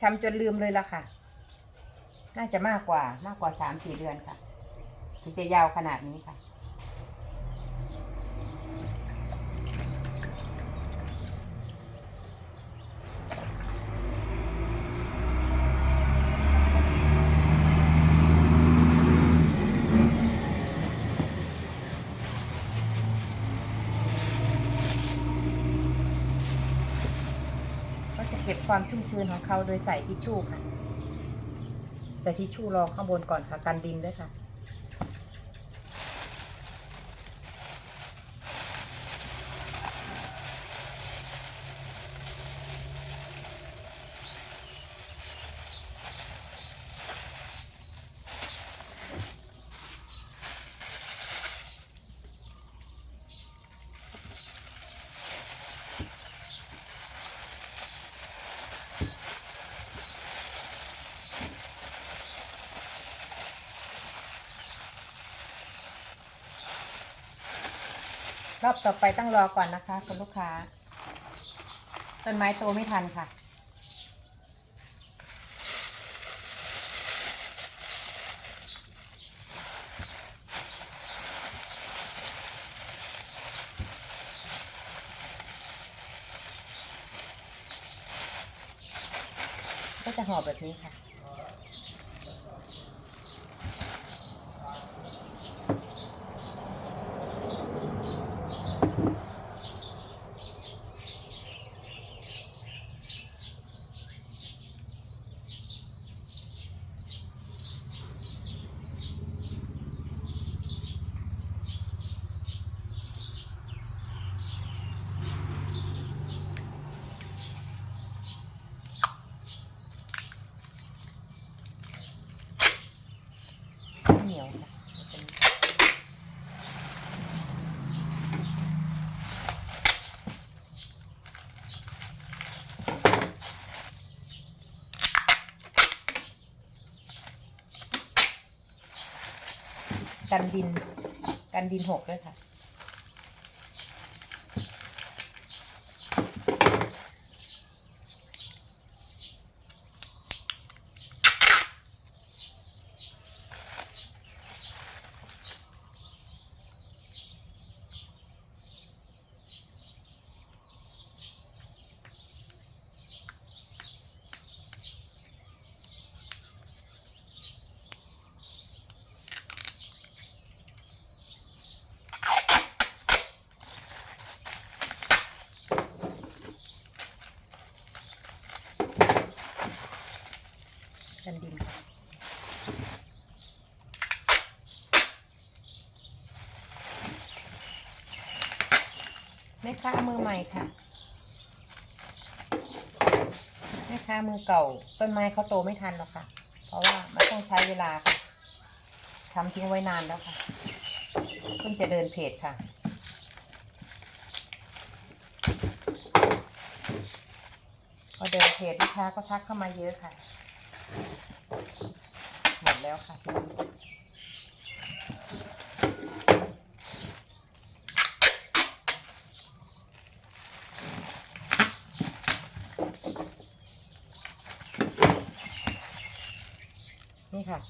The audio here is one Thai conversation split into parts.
ช้ำจนลืมเลยละค่ะ น่าจะมากกว่ามากกว่าสามสี่เดือนค่ะ ถึงจะยาวขนาดนี้ค่ะ ความชุ่มชื้นของเขาโดยใส่ทิชชู่ค่ะ ใส่ทิชชู่รองข้างบนก่อนค่ะกันดินด้วยค่ะ รอบต่อไปต้องรอก่อนนะคะคุณลูกค้า ต้นไม้โตไม่ทันค่ะ ก็จะห่อแบบนี้ค่ะ กันดิน กันดินหกด้วยค่ะ ม่ค้ามือใหม่ค่ะแม่ค้ามือเก่าต้นไม้เขาโตไม่ทันหรอกค่ะ เพราะว่ามันต้องใช้เวลาค่ะทำทิ้งไว้นานแล้วค่ะเพิ่งจะเดินเพจค่ะพอเดินเพจลูกค้าก็ทักเข้ามาเยอะค่ะ หมดแล้วค่ะ ค่ะ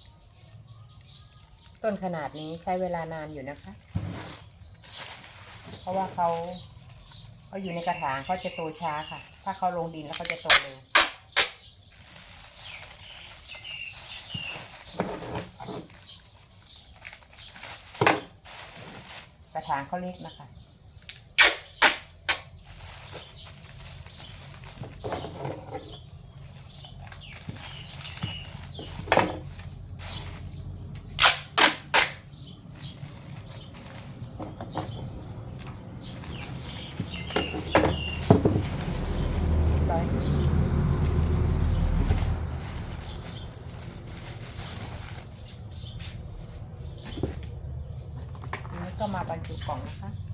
ต้นขนาดนี้ใช้เวลานานอยู่นะคะ เพราะว่าเขาเขาอยู่ในกระถางเขาจะโตช้าค่ะ ถ้าเขาลงดินแล้วเขาจะโตเร็วกระถางเขาเล็กนะคะ ร้อยทีนี้ก็ มาบรรจุกล่องนะคะ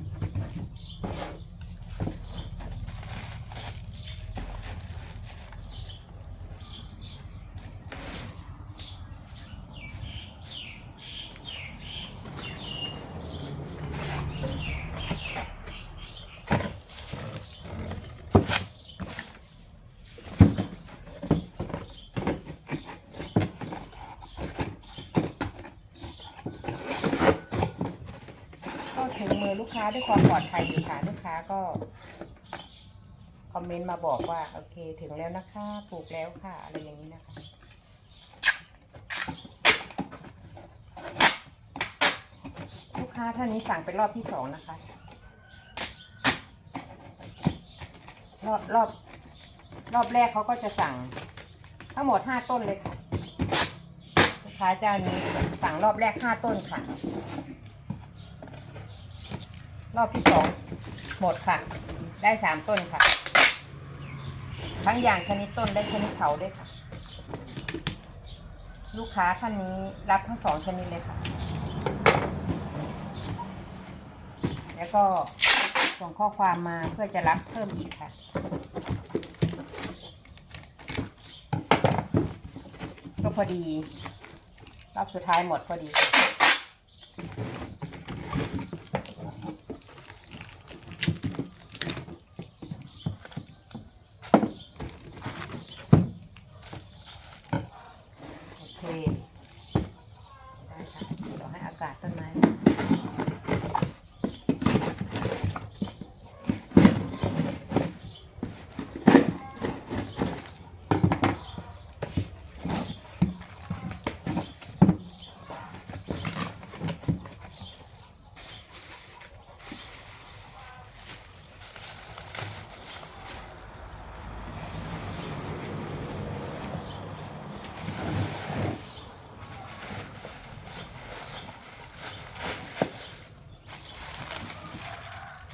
ลูกค้าด้วยความปลอดภัยอยู่ค่ะลูกค้าก็ คอมเมนต์มาบอกว่า โอเค ถึงแล้วนะคะปลูกแล้วค่ะ อะไรอย่างนี้นะคะ ลูกค้าท่านนี้สั่งเป็นรอบที่สองนะคะ รอบรอบรอบแรกเขาก็จะสั่ง ทั้งหมดห้าต้นเลยค่ะ ลูกค้าเจ้านี้สั่งรอบแรกห้าต้นค่ะ รอบที่สองหมดค่ะ ได้สามต้นค่ะ ทั้งอย่างชนิดต้นและชนิดเขาด้วยค่ะ ลูกค้าท่านนี้รับทั้งสองชนิดเลยค่ะ แล้วก็ส่งข้อความมาเพื่อจะรับเพิ่มอีกค่ะก็พอดี รอบสุดท้ายหมดพอดีค่ะ โอเค ได้ค่ะ เดี๋ยวให้อากาศต้นไม้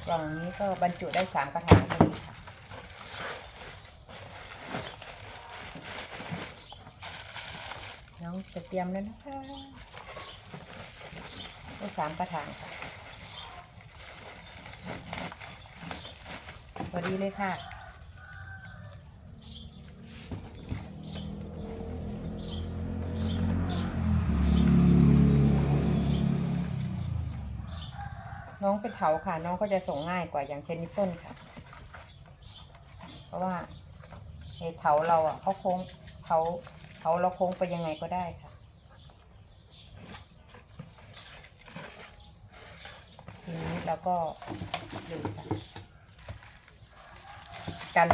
ก ล่องนี้ก็บรรจุได้สามกระถางพอดีค่ะ น้องจะเตรียมแล้วนะคะได้สามกระถางค่ะพอดีเลยค่ะ น้องเป็นเถาค่ะ น้องก็จะส่งง่ายกว่าอย่างเช่นนิต้นค่ะ เพราะว่าไอเถาเราอะเขาโค้งเถาเถาเราโค้งไปยังไงก็ได้ค่ะทีนี้เราก็ดูค่ะกัน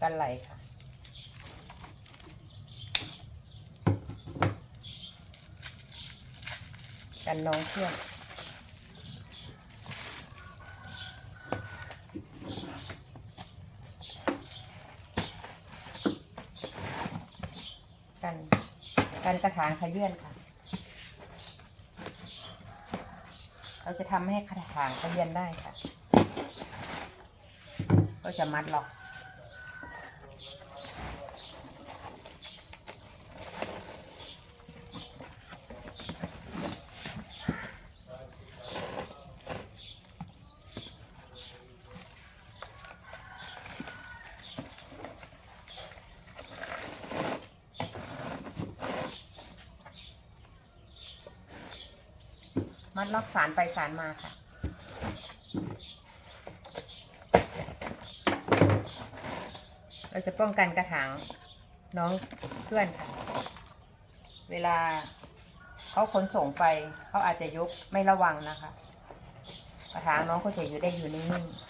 กันไหลค่ะกันน้องเชื่อม กัน กันกระถางขยื่นค่ะ เราจะทำให้กระถางขยื่นได้ค่ะ ก็จะมัดล็อก มัดล็อกสารไปสารมาค่ะ เราจะป้องกันกระถางน้องเพื่อนค่ะ เวลาเขาขนส่งไปเขาอาจจะยกไม่ระวังนะคะ กระถางน้องก็จะอยู่ได้อยู่นิ่งๆ